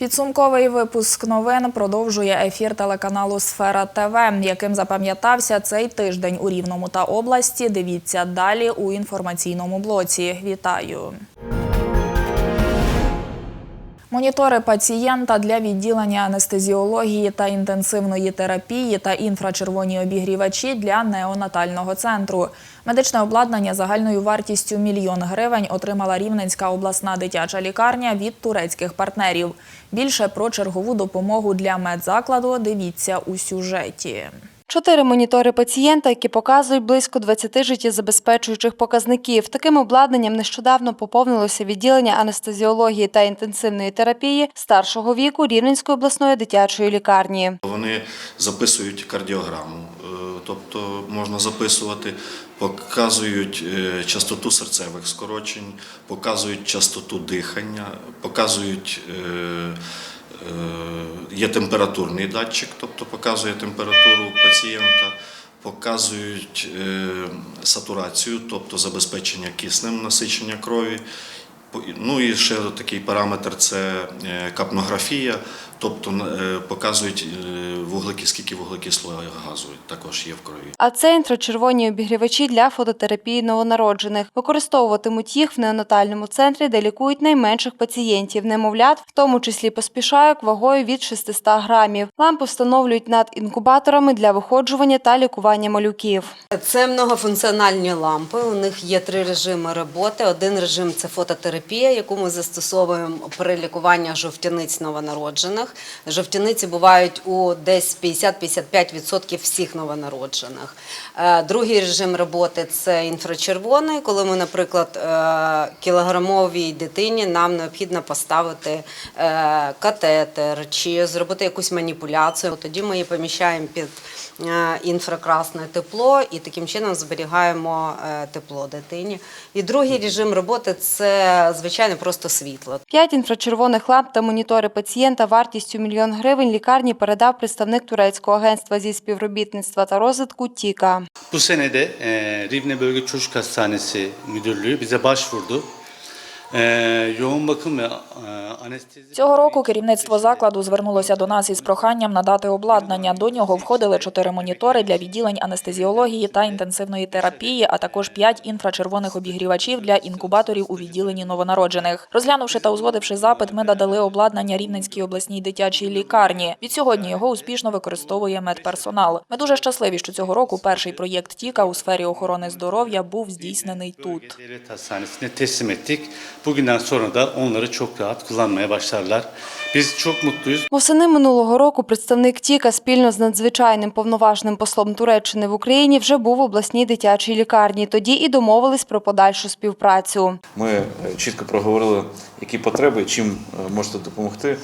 Підсумковий випуск новин продовжує ефір телеканалу Сфера ТВ, яким запам'ятався цей тиждень у Рівному та області. Дивіться далі у інформаційному блоці. Вітаю. Монітори пацієнта для відділення анестезіології та інтенсивної терапії та інфрачервоні обігрівачі для неонатального центру. Медичне обладнання загальною вартістю мільйон гривень отримала Рівненська обласна дитяча лікарня від турецьких партнерів. Більше про чергову допомогу для медзакладу дивіться у сюжеті. Чотири монітори пацієнта, які показують близько 20 життєзабезпечуючих показників. Таким обладнанням нещодавно поповнилося відділення анестезіології та інтенсивної терапії старшого віку Рівненської обласної дитячої лікарні. Вони записують кардіограму, е, тобто можна записувати, показують е, частоту серцевих скорочень, показують частоту дихання, показують. Е, Є температурний датчик, тобто показує температуру пацієнта, показують е, сатурацію, тобто забезпечення киснем насичення крові. Ну і ще такий параметр це е, капнографія, тобто е, показують е, вуглеки, скільки вуглекислого газу також є в крові. А це інфрачервоні обігрівачі для фототерапії новонароджених. Використовуватимуть їх в неонатальному центрі, де лікують найменших пацієнтів, немовлят, в тому числі поспішайок вагою від 600 грамів. Лампи встановлюють над інкубаторами для виходжування та лікування малюків. Це многофункціональні лампи. У них є три режими роботи. Один режим це фототерапія, яку ми застосовуємо при лікуванні жовтяниць новонароджених. Жовтяниці бувають у десь 50-55% всіх новонароджених. Е, Другий режим роботи це інфрачервоний, коли ми, наприклад, е, кілограмовій дитині нам необхідно поставити е, катетер чи зробити якусь маніпуляцію. Тоді ми її поміщаємо під інфракрасне тепло і таким чином зберігаємо е, тепло дитині. І другий режим роботи це звичайно просто світло. П'ять інфрачервоних ламп та монітори пацієнта вартістю мільйон гривень лікарні передав представник турецького агентства зі співробітництва та розвитку Тіка. Bu sene de Rivne Bölge Çocuk Hastanesi Müdürlüğü bize başvurdu. Yoğun bakım ve e, anestezi... Цього року керівництво закладу звернулося до нас із проханням надати обладнання. До нього входили чотири монітори для відділень анестезіології та інтенсивної терапії, а також п'ять інфрачервоних обігрівачів для інкубаторів у відділенні новонароджених. Розглянувши та узгодивши запит, ми надали обладнання Рівненській обласній дитячій лікарні. Відсьогодні його успішно використовує медперсонал. Ми дуже щасливі, що цього року перший проєкт Тіка у сфері охорони здоров'я був здійснений тут. Bugünden sonra da onları çok rahat kullanmaya başlarlar. Biz çok mutluyuz. Восени минулого року представник Тіка спільно з надзвичайним повноважним послом Туреччини в Україні вже був в обласній дитячій лікарні. Тоді і домовились про подальшу співпрацю. Ми е, чітко проговорили, які потреби, чим е, можете допомогти.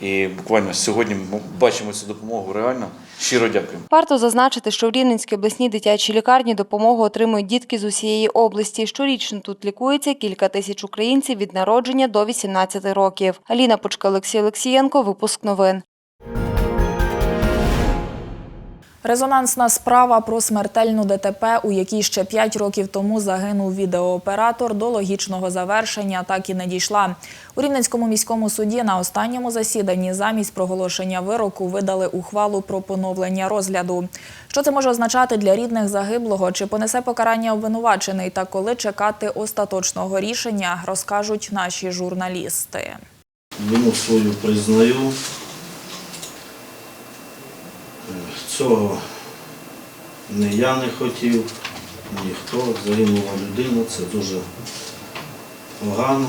І буквально сьогодні ми бачимо цю допомогу реально. Щиро дякую. Варто зазначити, що в Рівненській обласній дитячій лікарні допомогу отримують дітки з усієї області. Щорічно тут лікується кілька тисяч українців від народження до 18 років. Аліна Почка, Олексій Олексієнко. Випуск новин. Резонансна справа про смертельну ДТП, у якій ще п'ять років тому загинув відеооператор, до логічного завершення так і не дійшла. У Рівненському міському суді на останньому засіданні замість проголошення вироку видали ухвалу про поновлення розгляду. Що це може означати для рідних загиблого? Чи понесе покарання обвинувачений та коли чекати остаточного рішення, розкажуть наші журналісти. Вину свою признаю. Цього не я не хотів, ніхто. Загинула людина, це дуже погано.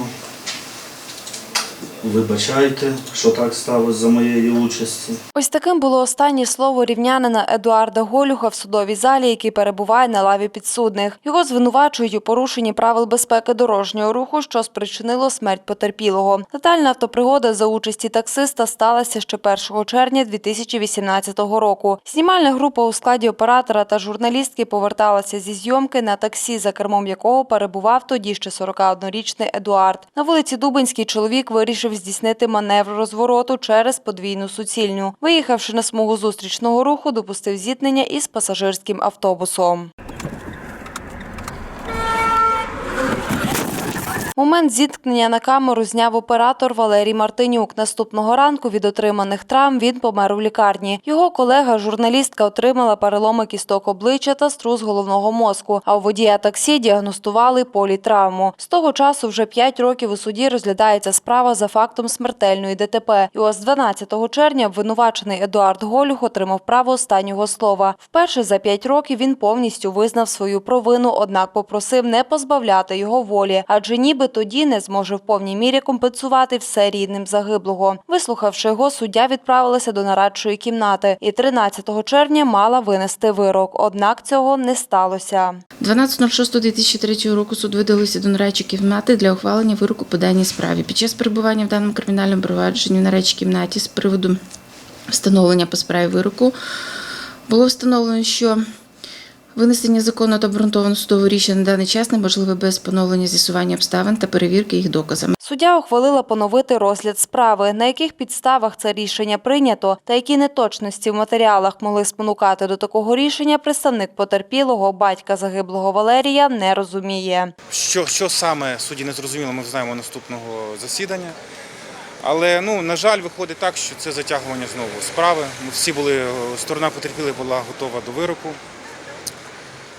Вибачайте, що так сталося за моєї участі. Ось таким було останнє слово рівнянина Едуарда Голюха в судовій залі, який перебуває на лаві підсудних. Його звинувачують у порушенні правил безпеки дорожнього руху, що спричинило смерть потерпілого. Летальна автопригода за участі таксиста сталася ще 1 червня 2018 року. Знімальна група у складі оператора та журналістки поверталася зі зйомки на таксі, за кермом якого перебував тоді ще 41-річний Едуард. На вулиці Дубинській чоловік вирішив здійснити маневр розвороту через подвійну суцільню. Виїхавши на смугу зустрічного руху, допустив зіткнення із пасажирським автобусом. Момент зіткнення на камеру зняв оператор Валерій Мартинюк. Наступного ранку від отриманих травм він помер у лікарні. Його колега, журналістка, отримала переломи кісток обличчя та струс головного мозку. А у водія таксі діагностували політравму. З того часу вже 5 років у суді розглядається справа за фактом смертельної ДТП. І ось 12 червня обвинувачений Едуард Голюх отримав право останнього слова. Вперше за 5 років він повністю визнав свою провину, однак попросив не позбавляти його волі, адже ніби тоді не зможе в повній мірі компенсувати все рідним загиблого. Вислухавши його, суддя відправилася до нарадчої кімнати і 13 червня мала винести вирок. Однак цього не сталося. 12.06.2003 року суд видалився до нарадчої кімнати для ухвалення вироку по даній справі. Під час перебування в даному кримінальному провадженні в нарадчій кімнаті з приводу встановлення по справі вироку було встановлено, що винесення законно та обґрунтованого судового рішення на даний час неможливе без поновлення з'ясування обставин та перевірки їх доказами. Суддя ухвалила поновити розгляд справи, на яких підставах це рішення прийнято та які неточності в матеріалах могли спонукати до такого рішення. Представник потерпілого батька загиблого Валерія не розуміє. Що, що саме судді не зрозуміло, ми знаємо наступного засідання. Але ну, на жаль, виходить так, що це затягування знову справи. Ми всі були, сторона потерпілих була готова до вироку.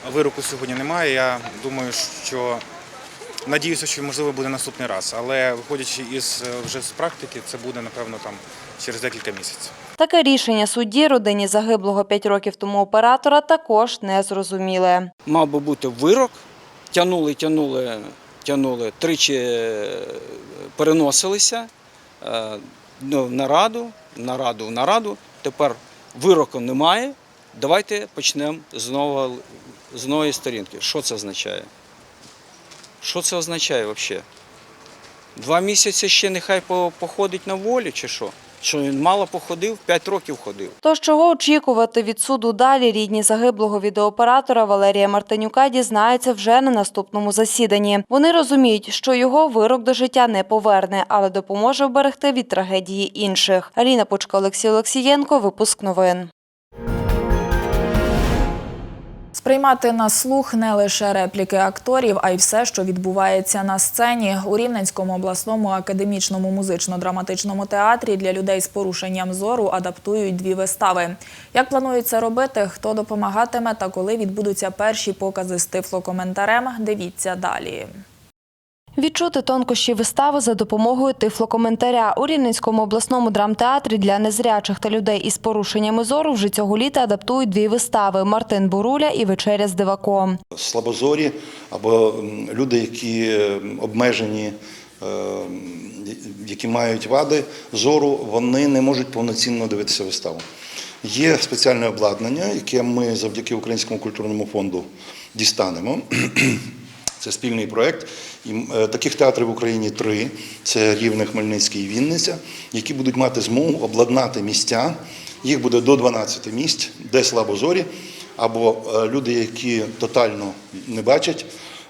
Вироку сьогодні немає. Я думаю, що надіюся, що можливо буде наступний раз. Але виходячи із е, вже з практики, це буде напевно там через декілька місяців. Таке рішення судді родині загиблого 5 років тому оператора також не зрозуміле. мав би бути вирок. Тянули, тянули, тянули, тричі е, переносилися е, ну, в нараду, нараду, в нараду. Тепер вироку немає. Давайте почнемо знову з нової сторінки. Що це означає? Що це означає взагалі? Два місяці ще нехай походить на волі, чи що? Що він мало походив, п'ять років ходив. Тож чого очікувати від суду далі, рідні загиблого відеооператора Валерія Мартинюка дізнаються вже на наступному засіданні. Вони розуміють, що його вирок до життя не поверне, але допоможе вберегти від трагедії інших. Аліна Пучка, Олексій Олексієнко, випуск новин. Сприймати на слух не лише репліки акторів, а й все, що відбувається на сцені. У Рівненському обласному академічному музично-драматичному театрі для людей з порушенням зору адаптують дві вистави. Як планують це робити, хто допомагатиме та коли відбудуться перші покази з тифлокоментарем, дивіться далі. Відчути тонкощі вистави за допомогою тифлокоментаря. У Рівненському обласному драмтеатрі для незрячих та людей із порушеннями зору вже цього літа адаптують дві вистави Мартин Буруля і Вечеря з диваком. слабозорі або люди, які обмежені, е, які мають вади зору, вони не можуть повноцінно дивитися виставу. Є спеціальне обладнання, яке ми завдяки Українському культурному фонду дістанемо. Це спільний проєкт. І е, таких театрів в Україні три: це Рівне, Хмельницький і Вінниця, які будуть мати змогу обладнати місця. Їх буде до 12 місць, де слабозорі, або е, люди, які тотально не бачать,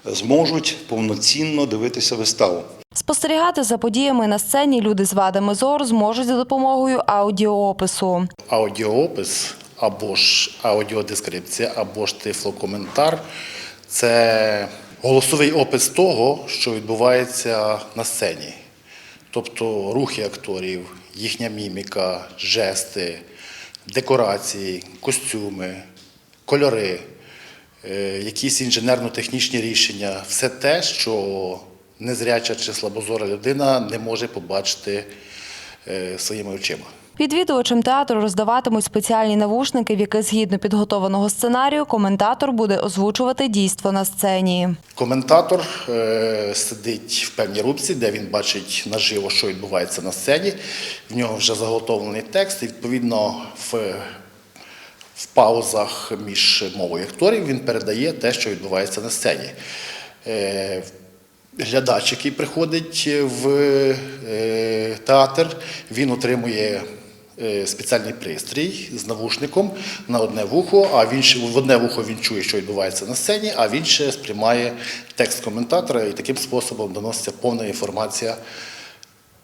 зможуть повноцінно дивитися виставу. Спостерігати за подіями на сцені люди з вадами зору зможуть за допомогою аудіоопису. аудіоопис або ж аудіодескрипція, або ж тифлокоментар це голосовий опис того, що відбувається на сцені. Тобто рухи акторів, їхня міміка, жести, декорації, костюми, кольори, е, якісь інженерно-технічні рішення все те, що незряча чи слабозора людина не може побачити е, своїми очима. Відвідувачам театру роздаватимуть спеціальні навушники, в яких згідно підготованого сценарію коментатор буде озвучувати дійство на сцені. Коментатор е, сидить в певній рубці, де він бачить наживо, що відбувається на сцені. В нього вже заготовлений текст, і відповідно в, в паузах між мовою акторів він передає те, що відбувається на сцені. Е, глядач, який приходить в е, театр, він отримує е, спеціальний пристрій з навушником на одне вухо, а в, інше, в одне вухо він чує, що відбувається на сцені, а в інше сприймає текст коментатора, і таким способом доноситься повна інформація,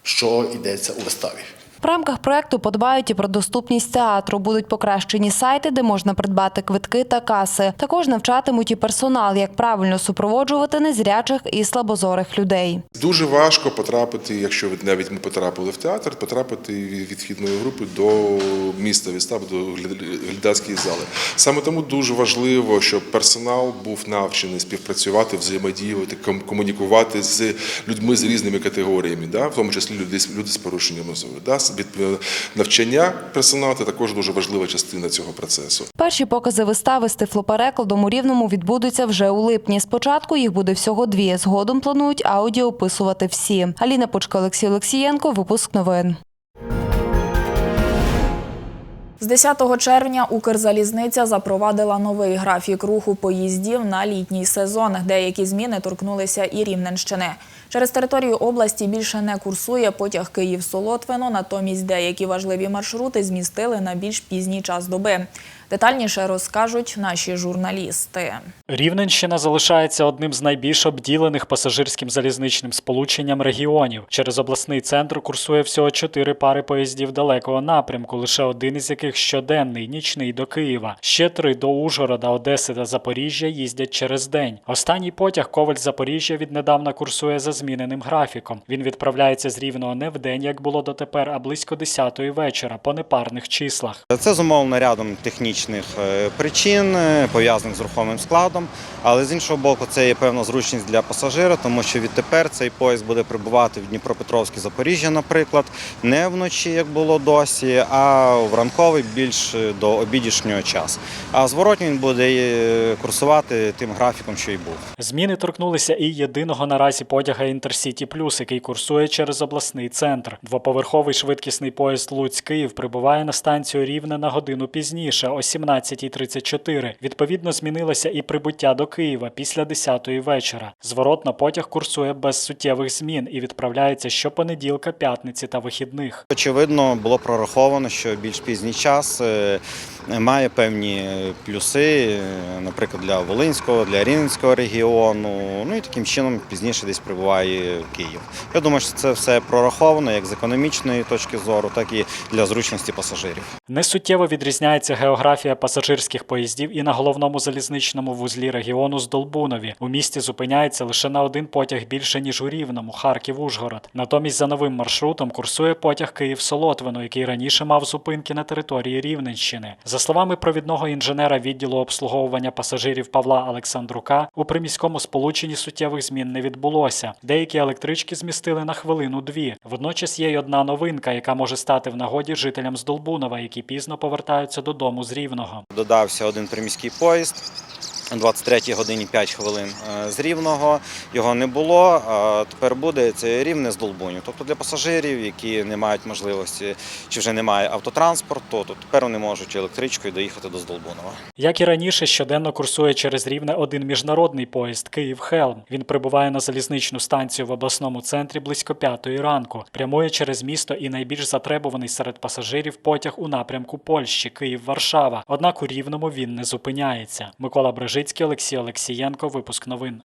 що йдеться у виставі. В рамках проекту подбають і про доступність театру. Будуть покращені сайти, де можна придбати квитки та каси. Також навчатимуть і персонал, як правильно супроводжувати незрячих і слабозорих людей. Дуже важко потрапити, якщо навіть ми потрапили в театр, потрапити від відхідної групи до міста вистав, до гля- глядацької зали. Саме тому дуже важливо, щоб персонал був навчений співпрацювати, взаємодіяти, ком- комунікувати з людьми з різними категоріями, да? в тому числі люди, з- порушеннями зору. Від- е, Навчання персоналу це також дуже важлива частина цього процесу. Перші покази вистави з тифлоперекладом у Рівному відбудуться вже у липні. Спочатку їх буде всього дві. Згодом планують аудіо описувати всі. Аліна Пучка, Олексій Олексієнко. Випуск новин. З 10 червня Укрзалізниця запровадила новий графік руху поїздів на літній сезон. Деякі зміни торкнулися і Рівненщини. Через територію області більше не курсує потяг Київ-Солотвино, натомість деякі важливі маршрути змістили на більш пізній час доби. Детальніше розкажуть наші журналісти. Рівненщина залишається одним з найбільш обділених пасажирським залізничним сполученням регіонів. Через обласний центр курсує всього чотири пари поїздів далекого напрямку, лише один із яких щоденний, нічний до Києва. Ще три до Ужгорода, Одеси та Запоріжжя їздять через день. Останній потяг Коваль Запоріжжя віднедавна курсує за зміненим графіком. Він відправляється з Рівного не в день, як було дотепер, а близько 10-ї вечора по непарних числах. Це зумовлено рядом технічних е, причин, е, пов'язаних з рухомим складом. Але з іншого боку, це є певна зручність для пасажира, тому що відтепер цей поїзд буде прибувати в Дніпропетровське Запоріжжя, наприклад, не вночі, як було досі, а в ранковий більш до обідішнього часу. А зворотній він буде е, курсувати тим графіком, що й був. Зміни торкнулися і єдиного наразі потяга Інтерсіті Плюс, який курсує через обласний центр. Двоповерховий швидкісний поїзд Луцьк-Київ прибуває на станцію Рівне на годину пізніше, о 17.34. Відповідно, змінилося і прибуття до Києва після 10-ї вечора. Зворотно потяг курсує без суттєвих змін і відправляється щопонеділка, п'ятниці та вихідних. Очевидно, було прораховано, що більш пізній час е, має певні плюси, е, наприклад, для Волинського, для Рівненського регіону. Ну і таким чином пізніше десь прибуває Київ. Я думаю, що це все прораховано як з економічної точки зору, так і для зручності пасажирів. Несуттєво відрізняється географія пасажирських поїздів і на головному залізничному вузлі регіону Здолбунові. У місті зупиняється лише на один потяг більше ніж у Рівному, Харків-Ужгород. Натомість за новим маршрутом курсує потяг Київ-Солотвино, який раніше мав зупинки на території Рівненщини. За словами провідного інженера відділу обслуговування пасажирів Павла Олександрука, у приміському сполученні суттєвих змін не відбулося. Деякі електрички змістили на хвилину-дві. Водночас є й одна новинка, яка може стати в нагоді жителям з Долбунова, які пізно повертаються додому з Рівного. Додався один приміський поїзд. О 23 годині 5 хвилин е, з Рівного його не було. А тепер буде це рівне з Долбуню. Тобто для пасажирів, які не мають можливості чи вже немає автотранспорту, то тепер вони можуть електричкою доїхати до Здолбунова. Як і раніше, щоденно курсує через Рівне один міжнародний поїзд Київ-Хелм. Він прибуває на залізничну станцію в обласному центрі близько п'ятої ранку. Прямує через місто і найбільш затребуваний серед пасажирів потяг у напрямку Польщі Київ-Варшава. Однак у Рівному він не зупиняється. Микола Брежицький, Олексій Олексієнко. Випуск новин.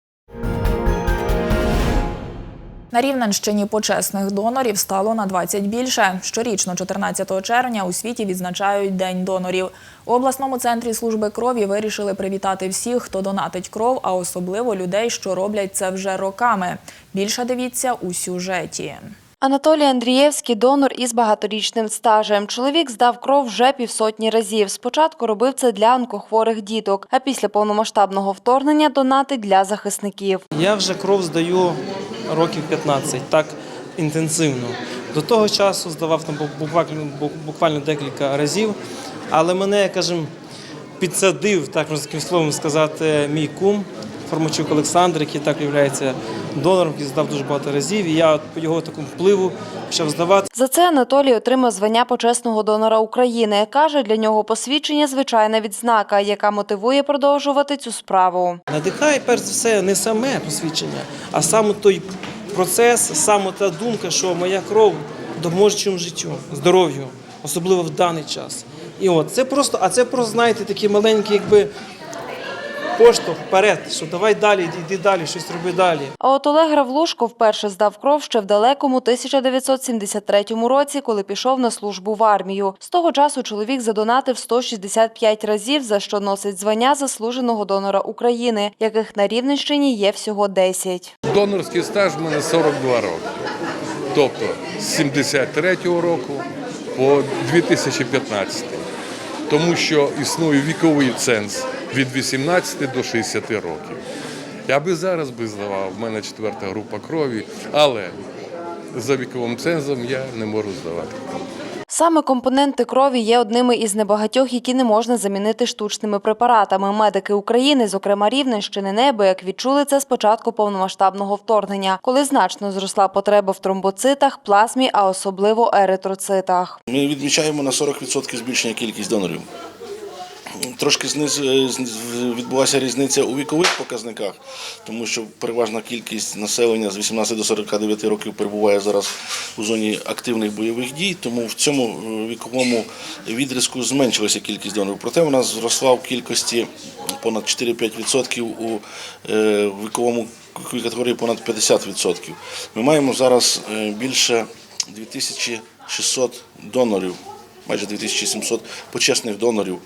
На Рівненщині почесних донорів стало на 20 більше. Щорічно, 14 червня, у світі відзначають День донорів. У обласному центрі служби крові вирішили привітати всіх, хто донатить кров, а особливо людей, що роблять це вже роками. Більше дивіться у сюжеті. Анатолій Андрієвський донор із багаторічним стажем. Чоловік здав кров вже півсотні разів. Спочатку робив це для онкохворих діток, а після повномасштабного вторгнення донатить для захисників. Я вже кров здаю років 15, так інтенсивно. До того часу здавав там буквально, декілька разів, але мене, кажем, підсадив, так можна таким словом сказати, мій кум Формачук Олександр, який так є донором, який здав дуже багато разів. І я по його такому впливу почав здавати. За це Анатолій отримав звання почесного донора України. Каже, для нього посвідчення звичайна відзнака, яка мотивує продовжувати цю справу. Надихає перш за все не саме посвідчення, а саме той процес, саме та думка, що моя кров допоможе життю, здоров'ю, особливо в даний час. І от це просто, а це просто знаєте, такі маленькі, якби поштовх вперед, що давай далі, йди далі, щось роби далі. А от Олег Равлушко вперше здав кров ще в далекому 1973 році, коли пішов на службу в армію. З того часу чоловік задонатив 165 разів, за що носить звання заслуженого донора України, яких на Рівненщині є всього 10. Донорський стаж в мене 42 роки. Тобто з 73-го року по 2015. Тому що існує віковий ценз від 18 до 60 років. Я би зараз би здавав, в мене четверта група крові, але за віковим цензом я не можу здавати. Саме компоненти крові є одними із небагатьох, які не можна замінити штучними препаратами. Медики України, зокрема Рівненщини, неабияк відчули це з початку повномасштабного вторгнення, коли значно зросла потреба в тромбоцитах, плазмі, а особливо еритроцитах. Ми відмічаємо на 40% збільшення кількість донорів. Трошки зниз- відбулася різниця у вікових показниках, тому що переважна кількість населення з 18 до 49 років перебуває зараз у зоні активних бойових дій, тому в цьому е, віковому відрізку зменшилася кількість донорів. Проте вона зросла в кількості понад 4-5% у е, віковому категорії понад 50%. Ми маємо зараз е, більше 2600 донорів, майже 2700 почесних донорів.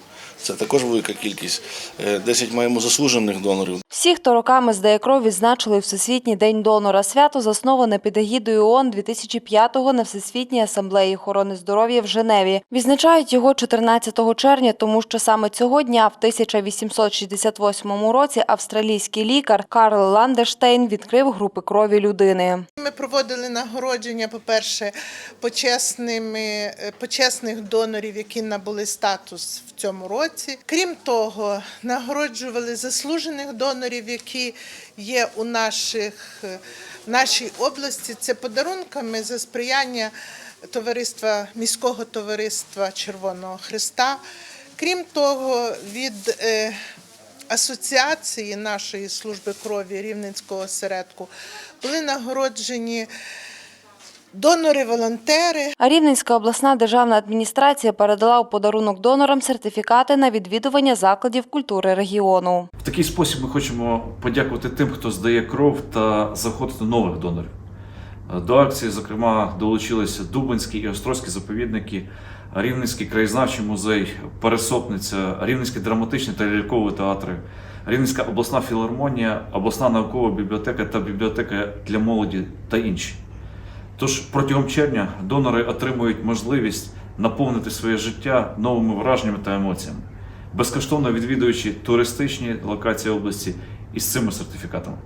Це також велика кількість. Е, 10 маємо заслужених донорів. Всі, хто роками здає кров, відзначили Всесвітній день донора. Свято засноване під егідою ООН 2005-го на Всесвітній асамблеї охорони здоров'я в Женеві. Відзначають його 14 червня, тому що саме цього дня, в 1868 році, австралійський лікар Карл Ландерштейн відкрив групи крові людини. Ми проводили нагородження, по-перше, почесними, е, почесних донорів, які набули статус в цьому році. Крім того, нагороджували заслужених донорів, які є у наших, нашій області. Це подарунками за сприяння товариства міського товариства Червоного Христа. Крім того, від е, асоціації нашої служби крові Рівненського осередку були нагороджені донори-волонтери. А Рівненська обласна державна адміністрація передала у подарунок донорам сертифікати на відвідування закладів культури регіону. В такий спосіб ми хочемо подякувати тим, хто здає кров та заходити нових донорів. До акції, зокрема, долучилися Дубинський і Острозький заповідники, Рівненський краєзнавчий музей, Пересопниця, Рівненський драматичний та ляльковий театри, Рівненська обласна філармонія, обласна наукова бібліотека та бібліотека для молоді та інші. Тож протягом червня донори отримують можливість наповнити своє життя новими враженнями та емоціями, безкоштовно відвідуючи туристичні локації області із цими сертифікатами.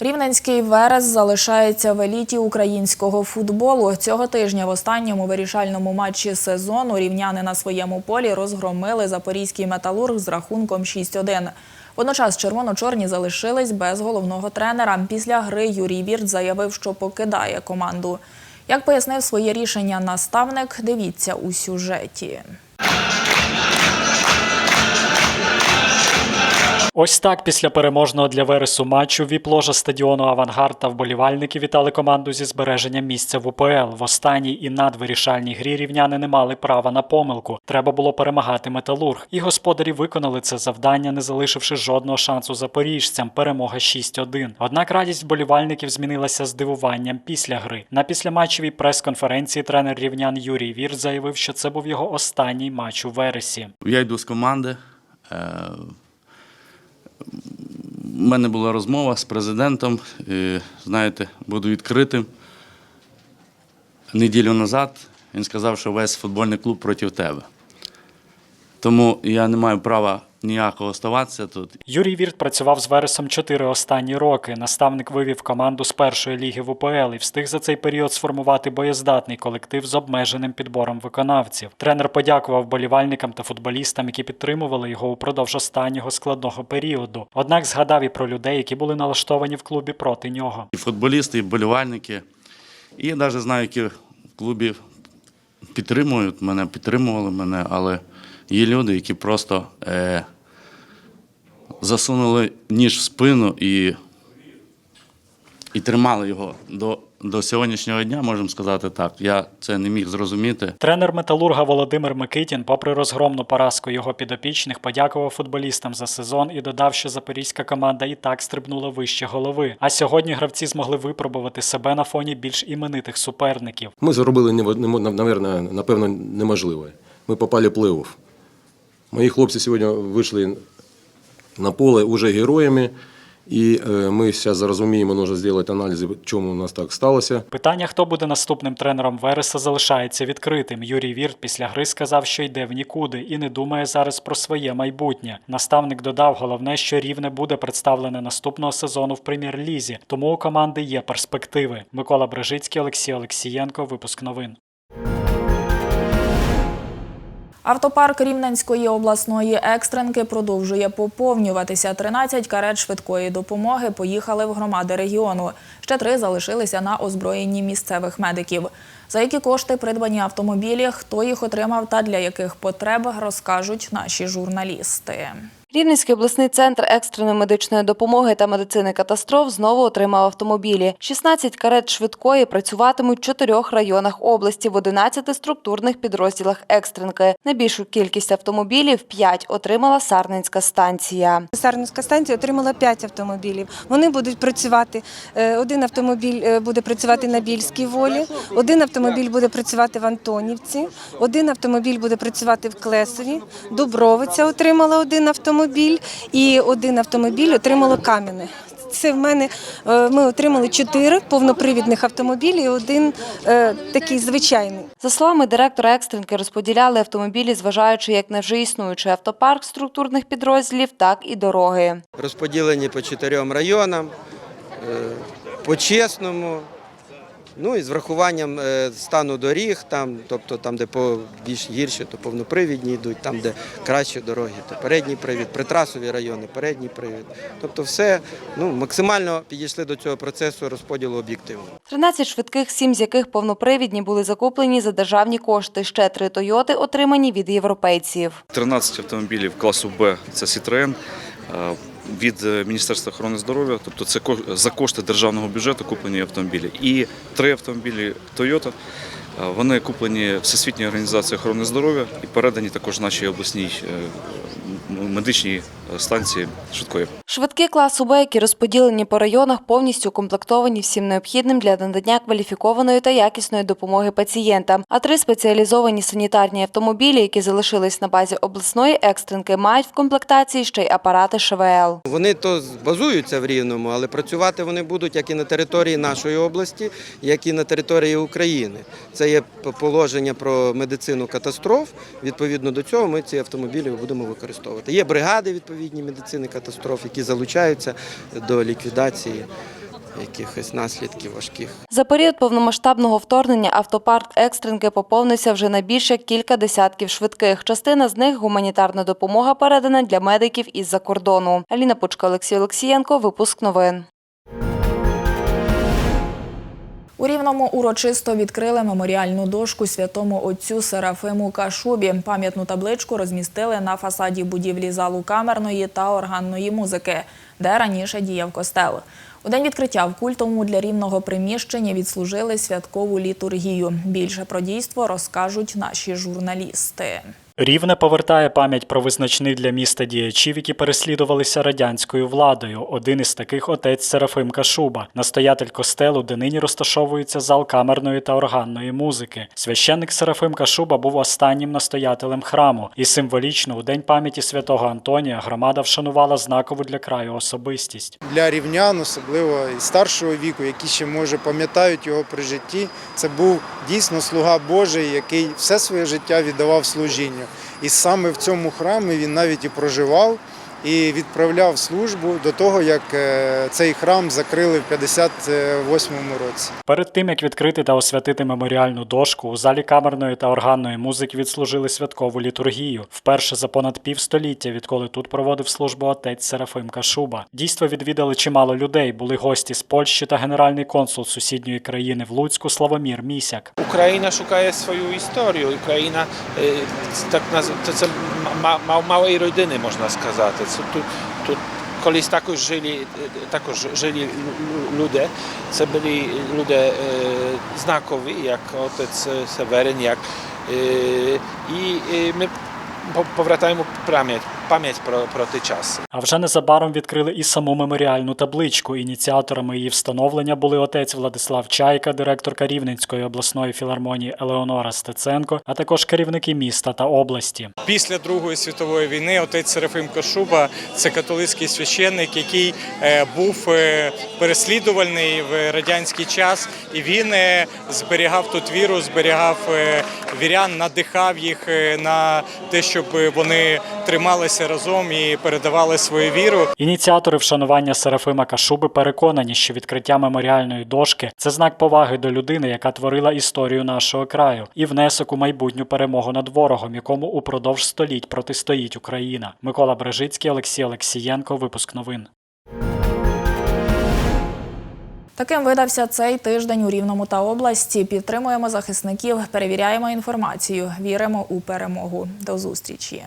Рівненський Верес залишається в еліті українського футболу. Цього тижня в останньому вирішальному матчі сезону рівняни на своєму полі розгромили запорізький металург з рахунком 6-1. Водночас червоно-чорні залишились без головного тренера. Після гри Юрій Вірт заявив, що покидає команду. Як пояснив своє рішення наставник, дивіться у сюжеті. Ось так після переможного для Вересу матчу віп-ложа стадіону Авангард та вболівальники вітали команду зі збереженням місця в УПЛ. В останній і надвирішальній грі рівняни не мали права на помилку. Треба було перемагати металург. І господарі виконали це завдання, не залишивши жодного шансу запоріжцям. Перемога 6-1. Однак радість вболівальників змінилася здивуванням після гри. На післяматчевій прес-конференції тренер рівнян Юрій Вірт заявив, що це був його останній матч у вересі. Я йду з команди. У мене була розмова з президентом. Знаєте, буду відкритим. Неділю назад він сказав, що весь футбольний клуб проти тебе. Тому я не маю права ніякого оставатися тут. Юрій Вірт працював з Вересом чотири останні роки. Наставник вивів команду з першої ліги в УПЛ і встиг за цей період сформувати боєздатний колектив з обмеженим підбором виконавців. Тренер подякував болівальникам та футболістам, які підтримували його упродовж останнього складного періоду. Однак згадав і про людей, які були налаштовані в клубі проти нього. І футболісти, і вболівальники. І я навіть знаю, які в клубі підтримують мене, підтримували мене, але є люди, які просто е, засунули ніж в спину і, і тримали його до, до сьогоднішнього дня, можемо сказати так. Я це не міг зрозуміти. Тренер металурга Володимир Микитін, попри розгромну поразку його підопічних, подякував футболістам за сезон і додав, що запорізька команда і так стрибнула вище голови. А сьогодні гравці змогли випробувати себе на фоні більш іменитих суперників. Ми зробили наверно, напевно неможливе. Ми попали в плей-офф. Мої хлопці сьогодні вийшли на поле уже героями, і е, ми зараз зрозуміємо, можна зробити аналізи, чому у нас так сталося. Питання, хто буде наступним тренером Вереса, залишається відкритим. Юрій Вірт після гри сказав, що йде в нікуди і не думає зараз про своє майбутнє. Наставник додав, головне, що рівне буде представлене наступного сезону в прем'єр-лізі, тому у команди є перспективи. Микола Брежицький, Олексій Олексієнко. Випуск новин. Автопарк Рівненської обласної екстренки продовжує поповнюватися. 13 карет швидкої допомоги поїхали в громади регіону. Ще три залишилися на озброєнні місцевих медиків. За які кошти придбані автомобілі, хто їх отримав та для яких потреб, розкажуть наші журналісти. Рівненський обласний центр екстреної медичної допомоги та медицини катастроф знову отримав автомобілі. 16 карет швидкої працюватимуть в чотирьох районах області в 11 структурних підрозділах екстренки. Найбільшу кількість автомобілів 5 отримала Сарненська станція. Сарненська станція отримала 5 автомобілів. Вони будуть працювати. е, Один автомобіль е, буде працювати на Більській волі, один автомобіль буде працювати в Антонівці, один автомобіль буде працювати в Клесові. Дубровиця отримала один автомобіль, і один автомобіль отримало Кам'яне. Це в мене е, ми отримали чотири повнопривідних автомобілі і один е, такий звичайний. За словами директора екстренки, розподіляли автомобілі, зважаючи як на вже існуючий автопарк структурних підрозділів, так і дороги. розподілені по чотирьом районам, е, по-чесному, ну і з врахуванням е, стану доріг, там, тобто там, де по більш гірші, то повнопривідні йдуть, там, де кращі дороги, то передній привід, притрасові райони, передній привід. Тобто все ну, максимально підійшли до цього процесу розподілу об'єктивно. 13 швидких, сім з яких повнопривідні були закуплені за державні кошти. Ще три Тойоти отримані від європейців. 13 автомобілів класу Б це Citroën е, від е, Міністерства охорони здоров'я, тобто це за кошти державного бюджету куплені автомобілі. І три автомобілі Toyota. е, Вони куплені Всесвітньою організацією охорони здоров'я і передані також нашій обласній е, медичній станції швидкої. Швидкі класу Б, які розподілені по районах, повністю укомплектовані всім необхідним для надання кваліфікованої та якісної допомоги пацієнтам. А три спеціалізовані санітарні автомобілі, які залишились на базі обласної екстренки, мають в комплектації ще й апарати ШВЛ. Вони то базуються в Рівному, але працювати вони будуть як і на території нашої області, як і на території України. Це є положення про медицину катастроф. Відповідно до цього ми ці автомобілі будемо використовувати. Є бригади відповідні медицини катастроф, які залучаються до ліквідації якихось наслідків важких. За період повномасштабного вторгнення автопарк екстренки поповнився вже на більше кілька десятків швидких. Частина з них гуманітарна допомога передана для медиків із-за кордону. Аліна Пучка, Олексій Олексієнко. Випуск новин. У Рівному урочисто відкрили меморіальну дошку святому отцю Серафиму Кашубі. Пам'ятну табличку розмістили на фасаді будівлі залу камерної та органної музики, де раніше діяв костел. У день відкриття в культовому для рівного приміщенні відслужили святкову літургію. Більше про дійство розкажуть наші журналісти. Рівне повертає пам'ять про визначних для міста діячів, які переслідувалися радянською владою. Один із таких отець Серафим Кашуба, настоятель костелу, де нині розташовується зал камерної та органної музики. Священник Серафим Кашуба був останнім настоятелем храму, і символічно у день пам'яті святого Антонія громада вшанувала знакову для краю особистість. для рівнян, особливо і старшого віку, які ще може пам'ятають його при житті. Це був дійсно слуга Божий, який все своє життя віддавав служінню. І саме в цьому храмі він навіть і проживав і відправляв службу до того, як е, цей храм закрили в 58-му році. Перед тим як відкрити та освятити меморіальну дошку, у залі камерної та органної музики відслужили святкову літургію. Вперше за понад півстоліття, відколи тут проводив службу отець Серафим Кашуба. Дійство відвідали чимало людей. Були гості з Польщі та генеральний консул сусідньої країни в Луцьку Славомір Місяк. Україна шукає свою історію. Україна е, так це, це ма- ма- мałej родини, можна сказати. Це тут, тут колись також жили, також жили лю- люди. Це були люди е, знакові, як отець Северин, як е, і е, ми по- повертаємо пам'ять, пам'ять про, про ті часи. А вже незабаром відкрили і саму меморіальну табличку. Ініціаторами її встановлення були отець Владислав Чайка, директорка Рівненської обласної філармонії Елеонора Стеценко, а також керівники міста та області. Після Другої світової війни отець Серафим Кашуба це католицький священник, який е, був е, переслідувальний в радянський час, і він е, зберігав тут віру, зберігав вірян, надихав їх на те, щоб вони трималися разом і передавали свою віру. Ініціатори вшанування Серафима Кашуби переконані, що відкриття меморіальної дошки це знак поваги до людини, яка творила історію нашого краю, і внесок у майбутню перемогу над ворогом, якому упродовж століть протистоїть Україна. Микола Брежицький, Олексій Олексієнко. Випуск новин. Таким видався цей тиждень у Рівному та області. Підтримуємо захисників, перевіряємо інформацію, віримо у перемогу. До зустрічі.